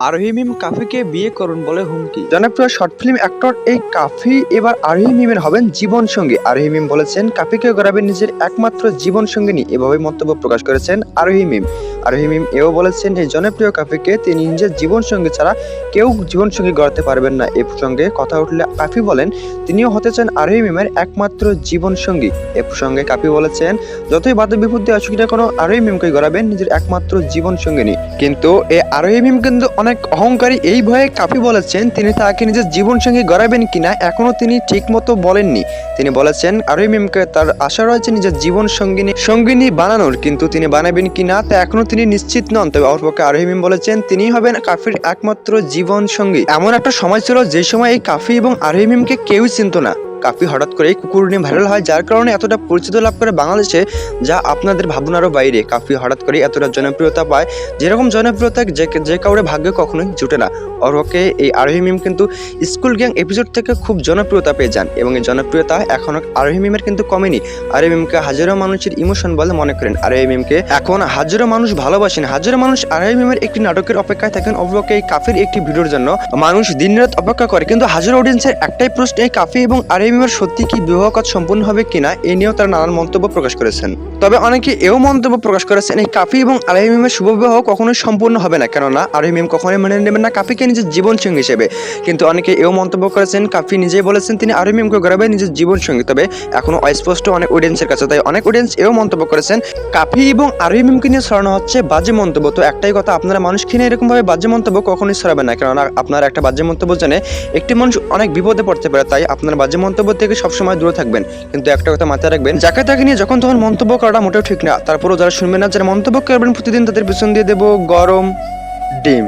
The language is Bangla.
আরোহী মিম কাফিকে বিয়ে করুন বলে হুমকি। জনপ্রিয় শর্ট ফিল্ম অ্যাক্টর এই কাফি এবার আরোহী মিমের হবেন জীবন সঙ্গী আরোহী মিম বলেছেন কাফিকে গড়াবেন নিজের একমাত্র জীবন সঙ্গিনী এভাবে মন্তব্য প্রকাশ করেছেন আরোহী মিম আরোহী মিম এও বলেছেন এই জনপ্রিয় কাফিকে তিনি নিজের জীবন সঙ্গী ছাড়া কেউ জীবন সঙ্গী গড়াতে পারবেন না। এ প্রসঙ্গে কথা উঠলে কাফি বলেন, তিনিও হতে চান আরোহী মিমের একমাত্র জীবন সঙ্গী এ প্রসঙ্গে কাফি বলেছেন, যতই বাধা বিপত্তি আসুক না কোনো আরোহী মিমকে গড়াবেন নিজের একমাত্র জীবন সঙ্গিনী কিন্তু এ আরোহী মিম কিন্তু অনেক অহংকারী এই ভয়ে কাফি বলেছেন, তিনি তাকে নিজের জীবন সঙ্গী গড়াবেন কিনা এখনও তিনি ঠিক মতো বলেননি। তিনি বলেছেন আরোহী মিমকে তার আশা রয়েছে নিজের জীবন সঙ্গিনী সঙ্গিনী বানানোর, কিন্তু তিনি বানাবেন কিনা তা এখনও তিনি নিশ্চিত নন, তবে অপরপক্ষে আরোহী মিম বলেছেন তিনি হবেন কাফির একমাত্র জীবন সঙ্গী। এমন একটা সময় ছিল যে সময় এই কাফি এবং আরহিমিমকে কেউ চিনত না। কাফি হঠাৎ করেই কুকুর নিয়ে ভাইরাল হয়, যার কারণে এতটা পরিচিত লাভ করে বাংলাদেশে, যা আপনাদের ভাবনারও বাইরে। কাফি হঠাৎ করে এতটা জনপ্রিয়তা পায়, যেরকম জনপ্রিয়তা যে যে কাউরে ভাগ্যে কখনোই জুটে না। অরকে এই আরোহী মিম কিন্তু স্কুল গ্যাং এপিসোড থেকে খুব জনপ্রিয়তা পেয়ে যান এবং এই জনপ্রিয়তা এখনও আরোহী মিমের কিন্তু কমেনি। আরোহী মিমকে হাজারো মানুষের ইমোশন বলে মনে করেন। আরোহী মিমকে এখন হাজারো মানুষ ভালোবাসেন। হাজারো মানুষ আরোহী মিমের একটি নাটকের অপেক্ষায় থাকেন। অপরকে এই কাফির একটি ভিডিওর জন্য মানুষ দিনরাত অপেক্ষা করে। কিন্তু হাজারো অডিয়েন্সের একটাই প্রশ্ন, এই কাফি এবং আরোহী মিমের সত্যি কি বিবাহ কাজ সম্পূর্ণ হবে কিনা, এ নিয়েও তারা নানান মন্তব্য প্রকাশ করেছেন। তবে অনেকে এও মন্তব্য প্রকাশ করেছেন, এই কাফি এবং আরোহী মিমের শুভ বিবাহ কখনোই সম্পূর্ণ হবে না। কেননা আরোহী মিম কখনোই মেনে নেবেন না কাফিকে নিজের জীবন সঙ্গী হিসেবে। কিন্তু অনেকে এও মন্তব্য করেছেন, কাফি নিজেই বলেছেন তিনি আরোহী মিমকে গড়াবে নিজের জীবন সঙ্গী তবে এখনও অস্পষ্ট অনেক অডিয়েন্সের কাছে, তাই অনেক অডিয়েন্স এও মন্তব্য করেছেন, কাফি এবং আরোহী মিমকে নিয়ে ছড়ানো হচ্ছে বাজে মন্তব্য। তো একটাই কথা, আপনারা মানুষকে নিয়ে এরকম ভাবে বাজে মন্তব্য কখনোই ছড়াবেন না, কেননা আপনার একটা বাজে মন্তব্য জানে, একটি মানুষ অনেক বিপদে পড়তে পারে, তাই আপনার বাজে মন্তব্য থেকে সবসময় দূরে থাকবেন। কিন্তু একটা কথা মাথায় রাখবেন, যাকে তাকে নিয়ে যখন তখন মন্তব্য করাটা মোটেও ঠিক না, তারপরও যারা শুনবেন না, যারা মন্তব্য করবেন, প্রতিদিন তাদের পিছন দিয়ে দেবো গরম ডিম।